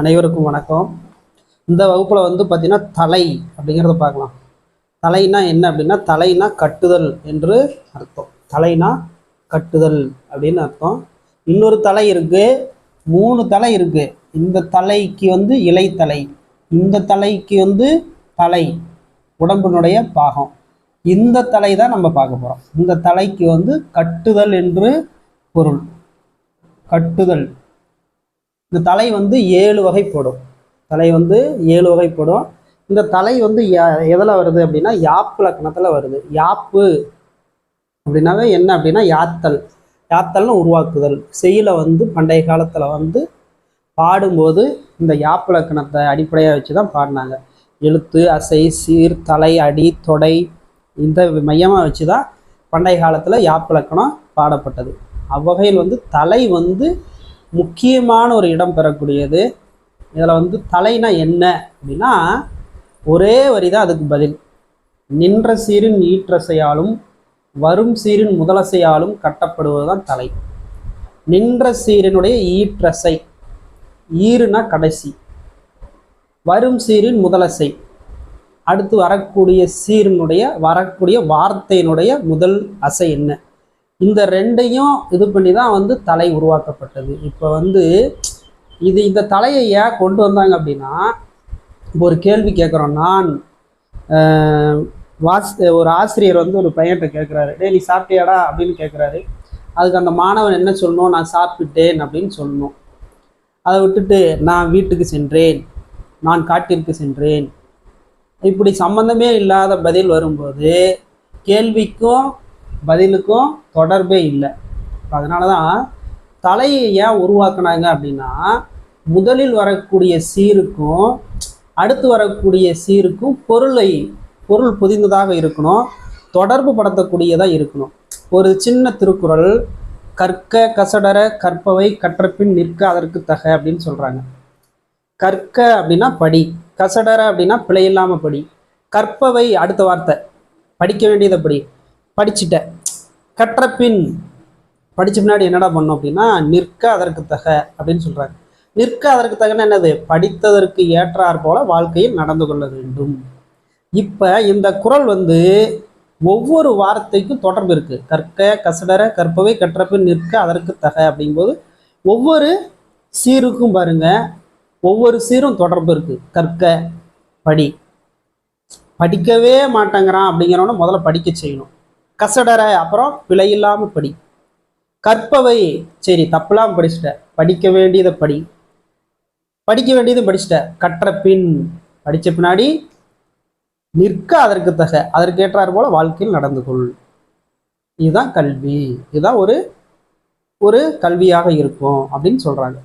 அனைவருக்கும் வணக்கம். இந்த வகுப்பில் வந்து பார்த்திங்கன்னா தலை அப்படிங்கிறத பார்க்கலாம். தலைனா என்ன அப்படின்னா தலைனா கட்டுதல் என்று அர்த்தம். தலைனா கட்டுதல் அப்படின்னு அர்த்தம். இன்னொரு தலை இருக்குது மூணு தலை இருக்குது இந்த தலைக்கு வந்து இலைத்தலை இந்த தலைக்கு வந்து தலை உடம்பினுடைய பாகம். இந்த தலை தான் நம்ம பார்க்க போகிறோம் இந்த தலைக்கு வந்து கட்டுதல் என்று பொருள். கட்டுதல். இந்த தலை வந்து ஏழு வகைப்படும். தலை வந்து ஏழு வகைப்படும். இந்த தலை வந்து எதில் வருது அப்படின்னா யாப்பு லக்கணத்தில் வருது. யாப்பு அப்படின்னாவே என்ன அப்படின்னா யாத்தல். யாத்தல்னு உருவாக்குதல். செய்யுளை வந்து பண்டைய காலத்தில் வந்து பாடும்போது இந்த யாப்பு லக்கணத்தை அடிப்படையாக வச்சு தான் பாடினாங்க. எழுத்து அசை சீர் தலை அடி தொடை இந்த மையமாக வச்சு தான் பண்டைய காலத்தில் யாப்பு லக்கணம் பாடப்பட்டது. அவ்வகையில் வந்து தலை வந்து முக்கியமான ஒரு இடம் பெறக்கூடியது. இதில் வந்து தலைனா என்ன அப்படின்னா ஒரே வரி தான் அதுக்கு பதில். நின்ற சீரின் ஈற்றசையாலும் வரும் சீரின் முதலசையாலும் கட்டப்படுவது தான் தலை. நின்ற சீரினுடைய ஈற்றசை ஈறுனா கடைசி. வரும் சீரின் முதலசை அடுத்து வரக்கூடிய சீரினுடைய வரக்கூடிய வார்த்தையினுடைய முதல் அசை என்ன? இந்த ரெண்டையும் இது பண்ணி தான் வந்து தலை உருவாக்கப்பட்டது. இப்போ வந்து இது இந்த தலையை ஏன் கொண்டு வந்தாங்க அப்படின்னா இப்போ ஒரு கேள்வி கேட்குறோம் நான் வாஸ் ஒரு ஆசிரியர் வந்து ஒரு பையன்கிட்ட கேட்குறாரு டே நீ சாப்பிட்டியாடா? அப்படின்னு கேட்குறாரு அதுக்கு அந்த மாணவன் என்ன சொல்லணும்? நான் சாப்பிட்டேன் அப்படின்னு சொல்லணும். அதை விட்டுட்டு நான் வீட்டுக்கு சென்றேன். நான் காட்டிற்கு சென்றேன். இப்படி சம்பந்தமே இல்லாத பதில் வரும்போது கேள்விக்கும் பதிலுக்கும் தொடர்பே இல்லை. அதனால தான் தலையை ஏன் உருவாக்குனாங்க அப்படின்னா முதலில் வரக்கூடிய சீருக்கும் அடுத்து வரக்கூடிய சீருக்கும் பொருளை பொருள் புதிந்ததாக இருக்கணும் தொடர்பு படுத்தக்கூடியதாக இருக்கணும். ஒரு சின்ன திருக்குறள் கற்க கசடர கற்பவை கற்றபின் நிற்க அதற்கு தக அப்படின்னு சொல்கிறாங்க கற்க அப்படின்னா படி கசடர அப்படின்னா பிழை இல்லாமல் படி கற்பவை அடுத்த வார்த்தை படிக்க வேண்டியதை படி படிச்சுட்ட. கற்ற பின் பின்னாடி என்னடா பண்ணோம் அப்படின்னா நிற்க அதற்கு தக அப்படின்னு சொல்கிறாங்க நிற்க அதற்கு தகன என்னது? படித்ததற்கு ஏற்றார் போல வாழ்க்கையில் நடந்து கொள்ள வேண்டும். இப்போ இந்த குறள் வந்து ஒவ்வொரு வார்த்தைக்கும் தொடர்பு இருக்குது கற்க கசடர கற்பவை கற்றபின் நிற்க அதற்கு தக அப்படிங்கும்போது ஒவ்வொரு சீருக்கும் பாருங்க ஒவ்வொரு சீரும் தொடர்பு இருக்குது கற்க படி. படிக்கவே மாட்டேங்கிறான் அப்படிங்கிறவன முதல்ல படிக்க செய்யணும். கசடற அப்புறம் பிழை படி. கற்பவை சரி தப்பெல்லாம் படிச்சுட்ட. படிக்க வேண்டியதை படி. படிக்க வேண்டியதும் படிச்சுட்ட. கற்ற பின் படித்த பின்னாடி நிற்க அதற்கு தக. அதற்கேற்றார் போல வாழ்க்கையில் நடந்து கொள். இதுதான் கல்வி. இதுதான் ஒரு ஒரு கல்வியாக இருக்கும் அப்படின்னு சொல்கிறாங்க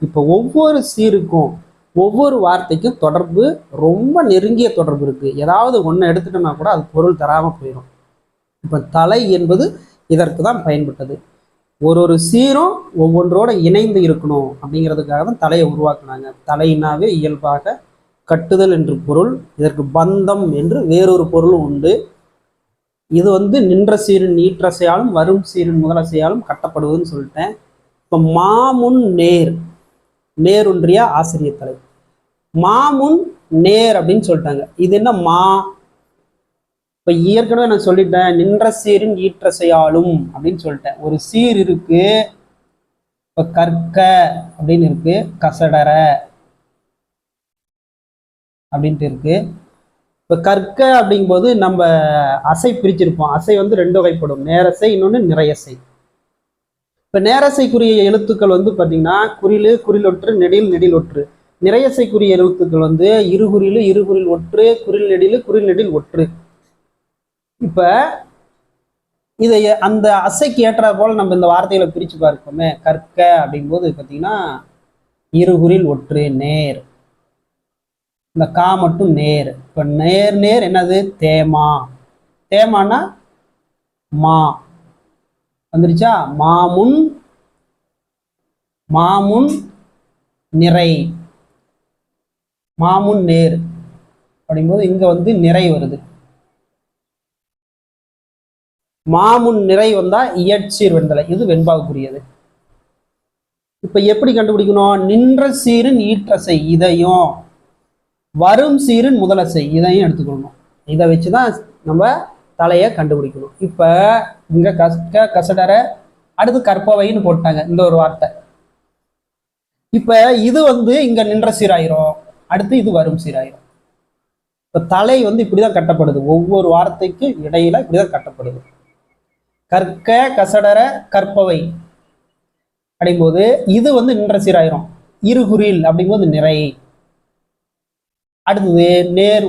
இப்போ ஒவ்வொரு சீருக்கும் ஒவ்வொரு வார்த்தைக்கும் தொடர்பு ரொம்ப நெருங்கிய தொடர்பு இருக்குது ஏதாவது ஒன்று எடுத்துட்டோம்னா கூட அது பொருள் தராமல் போயிடும் இப்போ தலை என்பது இதற்கு தான் பயன்பட்டது. ஒரு ஒரு சீரும் ஒவ்வொன்றோட இணைந்து இருக்கணும் அப்படிங்கிறதுக்காக தான் தலையை உருவாக்குனாங்க. தலையினாவே இயல்பாக கட்டுதல் என்று பொருள் இதற்கு பந்தம் என்று வேறொரு பொருளும் உண்டு. இது வந்து நின்ற சீரின் நீற்றசையாலும் வரும் சீரின் முதலசையாலும் கட்டப்படுவதுன்னு சொல்லிட்டேன். இப்போ மாமுன் நேர். நேருன்றியா ஆசிரியர் தலை. மாமுன் நேர் அப்படின்னு சொல்லிட்டாங்க. இது என்ன மா? இப்ப ஏற்கனவே நான் சொல்லிட்டேன் நின்ற சீரின் ஈற்றசையாலும் அப்படின்னு சொல்லிட்டேன். ஒரு சீர் இருக்கு இப்ப கற்க அப்படின்னு இருக்கு கசடர அப்படின்ட்டு இருக்கு. இப்ப கற்க அப்படிங்கும்போது நம்ம அசை பிரிச்சிருப்போம். அசை வந்து ரெண்டு வகைப்படும். நேரசை இன்னொன்று நிறையசை. இப்ப நேரசைக்குரிய எழுத்துக்கள் வந்து பாத்தீங்கன்னா குறிலு குறிலொற்று நெடில் நெடில் ஒற்று நிறையசைக்குரிய எழுத்துக்கள் வந்து இருகுறிலு இருகுறில் ஒற்று குறில் நெடிலு குறில் நெடில் ஒற்று. இப்போ இதை அந்த அசைக்கு ஏற்ற போல் நம்ம இந்த வார்த்தைகளை பிரித்து பார்ப்போமே. கற்க அப்படிங்கும்போது பார்த்தீங்கன்னா இருகுறில் ஒற்று நேர். இந்த கா மட்டும் நேர். இப்போ நேர் நேர் என்னது? தேமா. தேமானா மா. வந்துருச்சா? மாமுன் மாமுன் நிறை. மாமுன் நேர். அப்படிங்கும்போது இங்கே வந்து நிறை வருது. மாமுன் நிறை வந்தால் இயற்சீர் வெண்தலை. இது வெண்பாவுக்குரியது. இப்போ எப்படி கண்டுபிடிக்கணும்? நின்ற சீரின் ஈற்றசை இதையும் வரும் சீரின் முதலசை இதையும் எடுத்துக்கணும். இதை வச்சு தான் நம்ம தலையை கண்டுபிடிக்கணும். இப்போ இங்கே கச கசடரை அடுத்து கற்பவைன்னு போட்டாங்க. இந்த ஒரு வார்த்தை. இப்போ இது வந்து இங்கே நின்ற சீராயிரும். அடுத்து இது வரும் சீராயிரும். இப்போ தலை வந்து இப்படிதான் கட்டப்படுது. ஒவ்வொரு வார்த்தைக்கும் இடையில இப்படிதான் கட்டப்படுது. கற்க கசடர கற்பவை. அப்படிங்கும்போது இது வந்து நின்ற சீராயிரும். இருகுறில் அப்படிங்கும்போது நிறை. அடுத்தது நேர்.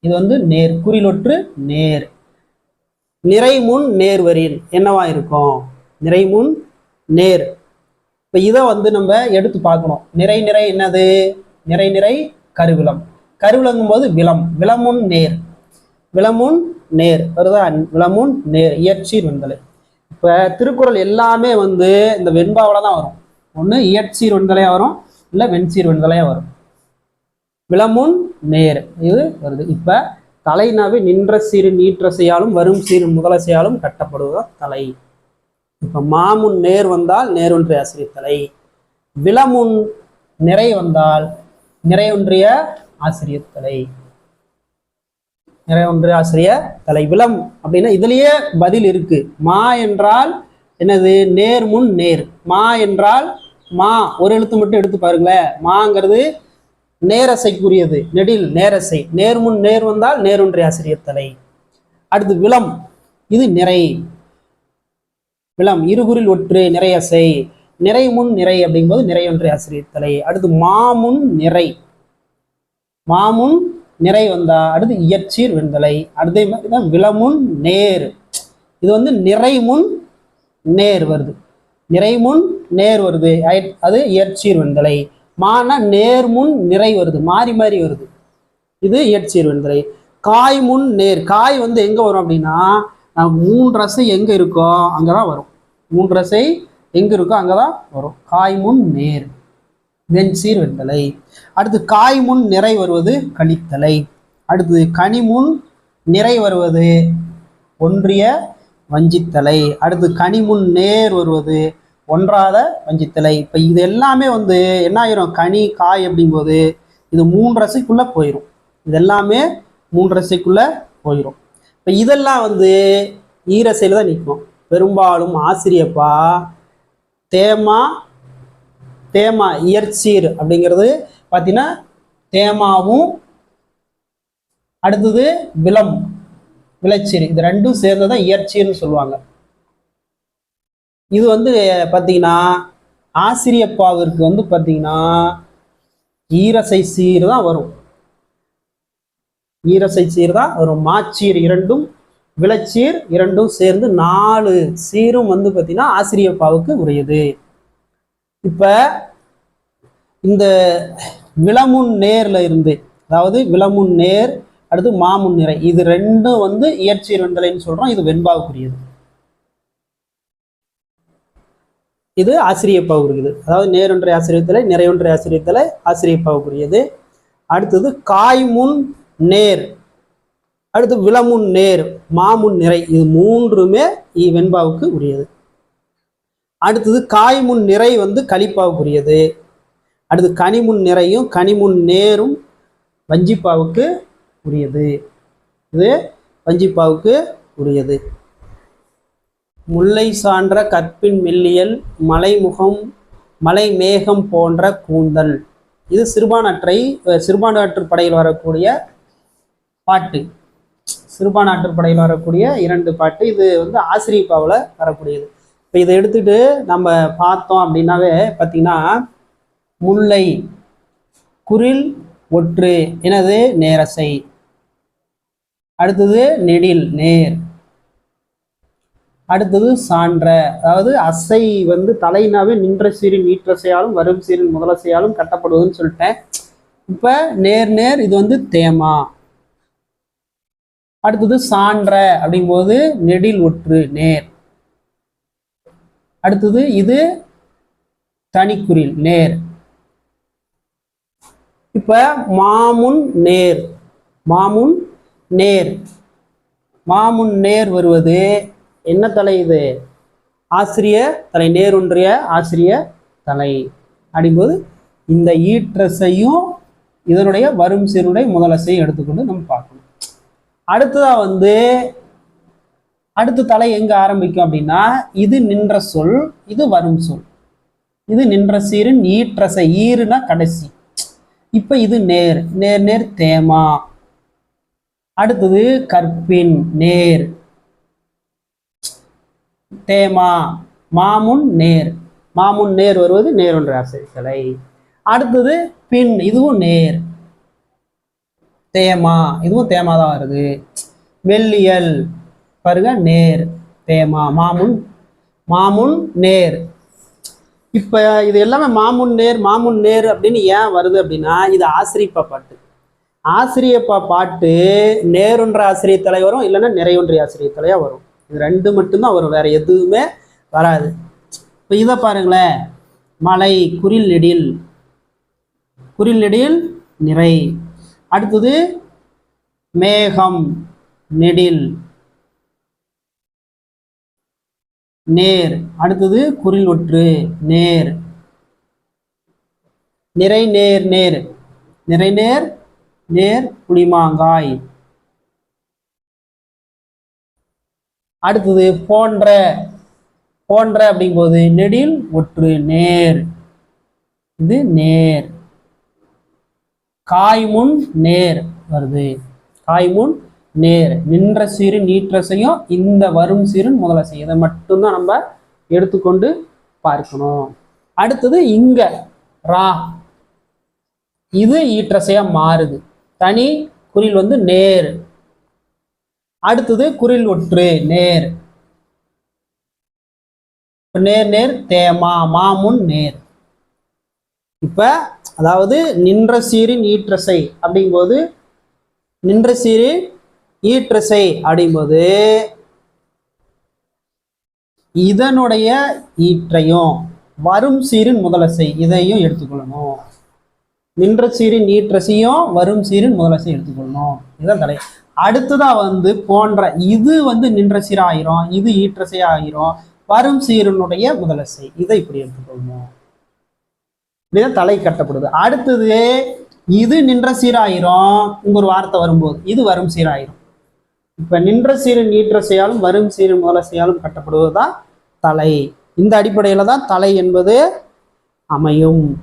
இது வந்து நேர். குறிலொற்று நேர். நிறைமுன் நேர்வரின் என்னவா இருக்கும்? நிறைமுன் நேர். இப்போ இதை வந்து நம்ம எடுத்து பார்க்கணும். நிறை நிறை என்னது? நிறை நிறை கருவிலம் கருவிலங்கும் போது விலம் விலமுன் நேர். விலமுன் நேர் வருதா? விலமுன் நேர் இயற்சீர் வெண்தலை இப்போ திருக்குறள் எல்லாமே வந்து இந்த வெண்பாவில் தான் வரும். ஒன்று இயற்சீர் வெண்தலையாக வரும் இல்லை வெண்சீர் வெண்தலையாக வரும். விளமுன் நேர் இது வருது. இப்போ தலைனாவே நின்ற சீரு நீற்றசையாலும் வரும் சீரு முதலசையாலும் கட்டப்படுவதா தலை. இப்போ மாமுன் நேர் வந்தால் நேரொன்றிய ஆசிரியர் தலை. விளமுன் நிறை வந்தால் நிறையொன்றிய ஆசிரியர் தலை ஆசிரியர் தலை விளம் அப்படின்னா இதுலேயே பதில் இருக்கு. மா என்றால் என்னது? நேர் முன் நேர். மா என்றால் மா. ஒரு எழுத்து மட்டும் எடுத்து பாருங்களேன். மாங்கிறது நேரசைக்குரியது. நெடில் நேரசை. நேர்முன் நேர் வந்தால் நேரொன்றை ஆசிரியர் தலை. அடுத்து விளம். இது நிறை. விளம். இருகுறில் ஒற்று நிறையசை நிறை முன் நிறை அப்படிங்கும்போது நிறையொன்றை ஆசிரியர் தலை. அடுத்து மாமுன் நிறை. மாமுன் நிறை வந்தா அடுத்து இயற்சீர் வெண்தலை அடுத்த மாதிரி தான் விளமுன் நேர். இது வந்து நிறைமுன் நேர் வருது. நிறைமுன் நேர் வருது. அது இயற்சீர் வெண்தலை மான நேர்முன் நிறை வருது. மாறி மாறி வருது. இது இயற்சீர் வெண்தலை காய் முன் நேர். காய் வந்து எங்க வரும் அப்படின்னா மூன்று ரசை எங்க இருக்கோ அங்கதான் வரும். மூன்று ரசை எங்க இருக்கோ அங்கதான் வரும். காய் முன் நேர். வெண்சீர் வெண்தலை அடுத்து காய் முன் நிறை வருவது கழித்தலை அடுத்து கனி முன் நிறை வருவது ஒன்றிய வஞ்சித்தலை. அடுத்து கனி முன் நேர் வருவது ஒன்றாத வஞ்சித்தலை. இப்போ இது எல்லாமே வந்து என்ன ஆயிரும்? கனி காய் அப்படிங்கும்போது இது மூன்றசைக்குள்ளே போயிடும் இது எல்லாமே மூன்றசைக்குள்ளே போயிடும் இப்போ இதெல்லாம் வந்து ஈரசையில் தான் நிற்கும். பெரும்பாலும் ஆசிரியப்பா தேமா தேமா இயற்சீர் அப்படிங்கிறது பார்த்தீங்கன்னா தேமாவும் அடுத்தது விலம் விளைச்சீர். இது ரெண்டும் சேர்ந்து தான் இயற்சீர்னு சொல்லுவாங்க. இது வந்து பார்த்தீங்கன்னா ஆசிரியப்பாவிற்கு வந்து பார்த்தீங்கன்னா ஈரசை சீர் தான் வரும். ஈரசை சீர் தான் வரும். மாச்சீர் இரண்டும் விளைச்சீர் இரண்டும் சேர்ந்து நாலு சீரும் வந்து பார்த்தீங்கன்னா ஆசிரியப்பாவுக்கு உரியது. இப்போ இந்த விளமுன் நேரில் இருந்து அதாவது விளமுன் நேர் அடுத்து மாமுன் நிறை இது ரெண்டும் வந்து இயற்சி வெண்தலைன்னு சொல்கிறோம் இது வெண்பாவுக்குரியது. இது ஆசிரியப்பாவுக்குரியது. அதாவது நேரொன்றை ஆசிரியத்தலை நிறையொன்றை ஆசிரியத்தலை ஆசிரியப்பாவுக்குரியது. அடுத்தது காய்முன் நேர் அடுத்து விளமுன் நேர் மாமுன் நிறை இது மூன்றுமே இ- வெண்பாவுக்கு உரியது. அடுத்தது காய்முன் நிறை வந்து கலிப்பாவுக்குரியது. அடுத்து கனிமுன் நிறையும் கனிமுன் நேரும் வஞ்சிப்பாவுக்கு உரியது. இது வஞ்சிப்பாவுக்கு உரியது. முல்லை சான்ற கற்பின் மெல்லியல் மலைமுகம் மலை மேகம் போன்ற கூந்தல். இது சிறுபானாற்றை அஹ், சிறுபானாற்று படையில் வரக்கூடிய பாட்டு. சிறுபானாற்று படையில் வரக்கூடிய இரண்டு பாட்டு. இது வந்து ஆசிரியப்பாவில் வரக்கூடியது. இப்போ இதை எடுத்துட்டு நம்ம பார்த்தோம் அப்படின்னாவே பார்த்தீங்கன்னா முல்லை குரில் ஒற்று எனது நேரசை. அடுத்தது நெடில் நேர். அடுத்தது சான்ற. அதாவது அசை வந்து தலைனாவே நின்ற சீரின் நீற்றசையாலும் வரும் சீரின் முதலசையாலும் கட்டப்படுவதுன்னு சொல்லிட்டேன். இப்போ நேர் நேர் இது வந்து தேமா. அடுத்தது சான்ற அப்படிங்கும்போது நெடில் ஒற்று நேர். அடுத்தது இது தனிக்குறில் நேர். இப்ப மாமுன் நேர். மாமுன் நேர். மாமுன் நேர் வருவது என்ன தலை இது? ஆசிரிய தலை நேருன்றிய ஆசிரிய தலை. அப்படிங்கும்போது இந்த ஈற்றசையும் இதனுடைய வரும் சீருடைய முதலசையும் எடுத்துக்கொண்டு நம்ம பார்க்கணும். அடுத்ததா வந்து அடுத்த தலை எங்க ஆரம்பிக்கும் அப்படின்னா இது நின்ற சொல் இது வரும் சொல். இது நின்ற சீருன் ஈற்றசை ஈருனா கடைசி. இப்ப இது நேர் நேர் நேர் தேமா. அடுத்தது கற்பின் நேர். தேமா மாமுன் நேர். மாமுன் நேர் வருவது நேரொன்ற அசைத்தலை அடுத்தது பின் இதுவும் நேர். தேமா இதுவும் தேமா தான் வருது. வெள்ளியல் பாருங்க நேர் தேமா மாமுன் மாமுன் நேர். இப்ப இது எல்லாமே மாமுன் நேர் மாமுன் நேர் அப்படின்னு ஏன் வருது அப்படின்னா இது ஆசிரியப்பா பாட்டு. ஆசிரியப்பா பாட்டு நேருன்ற ஆசிரிய தலை வரும் இல்லைன்னா நிறையொன்றிய ஆசிரிய தலையா வரும். இது ரெண்டு மட்டும்தான் வரும் வேற எதுவுமே வராது. இப்போ இதை பாருங்களேன். மலை குரில் நெடில். குரில் நெடில் நிறை. அடுத்தது மேகம் நெடில். நேர். அடுத்தது குரில் ஒற்று நேர். நிறை நேர் நேர். நிறை நேர் நேர் புளிமாங்காய் அடுத்தது போன்ற. போன்ற அப்படிங்கும்போது நெடில் ஒற்று நேர். இது நேர். காய்முன் நேர் வருது. காய்முன் நேர். நின்ற சிறு நீற்றசையும் இந்த வரும் சிறுன் முதலசை இதை மட்டும்தான் நம்ம எடுத்துக்கொண்டு பார்க்கணும். அடுத்தது இங்க ரா. இது ஈற்றசையா மாறுது. தனி குறில் வந்து நேர். அடுத்தது குறில் ஒற்று நேர். நேர் நேர் தேமா மாமுன் நேர். இப்ப அதாவது நின்ற சீரின் ஈற்றசை அப்படிங்கும்போது நின்ற சீரின் ஈற்றசை அப்படிங்கும்போது இதனுடைய ஈற்றையும் வரும் சீரின் முதலசை இதையும் எடுத்துக்கொள்ளணும். நின்ற சீரின் ஈற்றசையும் வரும் சீரின் முதலசை எடுத்துக்கொள்ளணும். இதுதான் தலை அடுத்ததா வந்து போன்ற இது வந்து நின்ற சீர் ஆயிரும் இது ஈற்றசை ஆயிரும் வரும் சீரனுடைய முதலசை. இதை இப்படி எடுத்துக்கொள்ளணும். இப்படிதான் தலை கட்டப்படுது. அடுத்தது இது நின்ற சீராயிரும். இங்க ஒரு வார்த்தை வரும்போது இது வரும் சீராயிரும். இப்போ நின்ற சீரு நீற்ற செய்யாலும் வரும் செய்யாலும் கட்டப்படுவது தான் தலை. இந்த அடிப்படையில் தான் தலை என்பது அமையும்.